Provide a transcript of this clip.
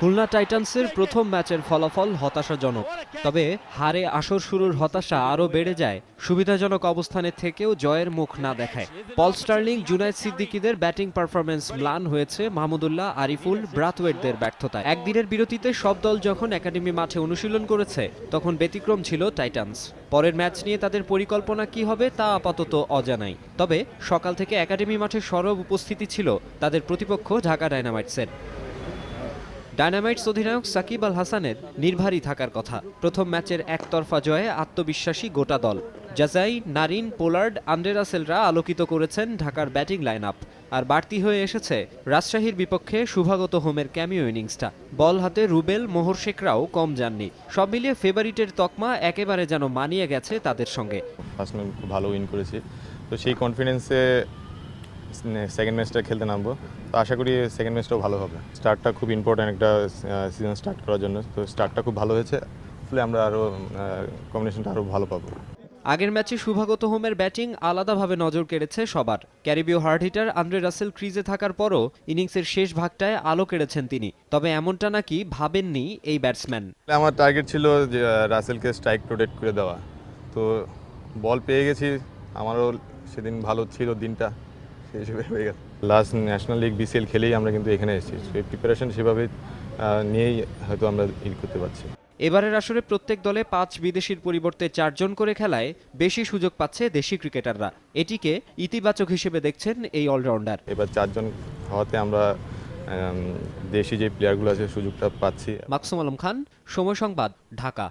খুলনা টাইটান্সের প্রথম ম্যাচের ফলাফল হতাশাজনক। তবে হারে আসর শুরুর হতাশা আরও বেড়ে যায়। সুবিধাজনক অবস্থানে থেকেও জয়ের মুখ না দেখায়। পল স্টার্লিং জুনাইদ সিদ্দিকিদের ব্যাটিং পারফরমেন্স ম্লান হয়েছে মাহমুদুল্লাহ, আরিফুল, ব্রাথওয়েটদের ব্যর্থতায়। একদিনের বিরতিতে সব দল যখন একাডেমি মাঠে অনুশীলন করেছে, তখন ব্যতিক্রম ছিল টাইটান্স। পরের ম্যাচ নিয়ে তাদের পরিকল্পনা কি হবে তা আপাতত অজানাই। তবে সকাল থেকে একাডেমি মাঠে সরব উপস্থিতি ছিল তাদের প্রতিপক্ষ ঢাকা ডায়নামাইটসের। ডায়নামাইটস অধিনায়ক সাকিব আল হাসানের নির্ভারী থাকার কথা। প্রথম ম্যাচের একতরফা জয়ে আত্মবিশ্বাসী গোটা দল। জাজাই, নারিন, পোলার্ড আন্ডেরাসেলরা আলোকিত করেছেন ঢাকার ব্যাটিং লাইন আপ আর বাড়তি হয়ে এসেছে রাজশাহীর বিপক্ষে শুভাগত হোমের ক্যামিও ইনিংসটা। বল হাতে রুবেল, মোহর শেখরাও কম যাননি। সব মিলিয়ে ফেভারিটের তকমা একেবারে যেন মানিয়ে গেছে তাদের সঙ্গে। ফার্স্ট খুব ভালো উইন করেছি। তো সেই কনফিডেন্সে সেকেন্ড ম্যাচটা খেলতে নামবো। তো আশা করি সেকেন্ড ম্যাচটাও ভালো হবে। স্টার্টটা খুব ইম্পর্ট্যান্ট একটা সিজন স্টার্ট করার জন্য। তো স্টার্টটা খুব ভালো হয়েছে। ফলে আমরা আরও কম্বিনেশনটা আরও ভালো পাবো। আগের ম্যাচে শুভাগত হোমের ব্যাটিং আলাদাভাবে নজর কেড়েছে সবার। ক্যারিবীয় হার্ড হিটার আন্দ্রে রাসেল ক্রিজে থাকার পরও ইনিংসের শেষ ভাগটায় আলো কেড়েছেন তিনি। তবে এমনটা নাকি ভাবেননি এই ব্যাটসম্যান আমার টার্গেট ছিল যে রাসেলকে স্ট্রাইক প্রোটেক্ট করে দেওয়া। তো বল পেয়ে গেছি। আমারও সেদিন ভালো ছিল দিনটা। হিসেবে হয়ে গেছে লাস্ট ন্যাশনাল লিগ বিসিএল খেলেই আমরা কিন্তু এখানে এসেছি। সেই প্রিপারেশন সেভাবে নিয়েই হয়তো আমরা ইল করতে পারছি। এবারের আসরে প্রত্যেক দলে পাঁচ বিদেশির পরিবর্তে চারজন করে খেলায় বেশি সুযোগ পাচ্ছে দেশি ক্রিকেটাররা। এটিকে ইতিবাচক হিসেবে দেখছেন এই অলরাউন্ডার। এবার চারজন হওয়াতে আমরা দেশি যে প্লেয়ারগুলো আছে সুযোগটা পাচ্ছি। মাকসুম আলম খান সময় সংবাদ ঢাকা।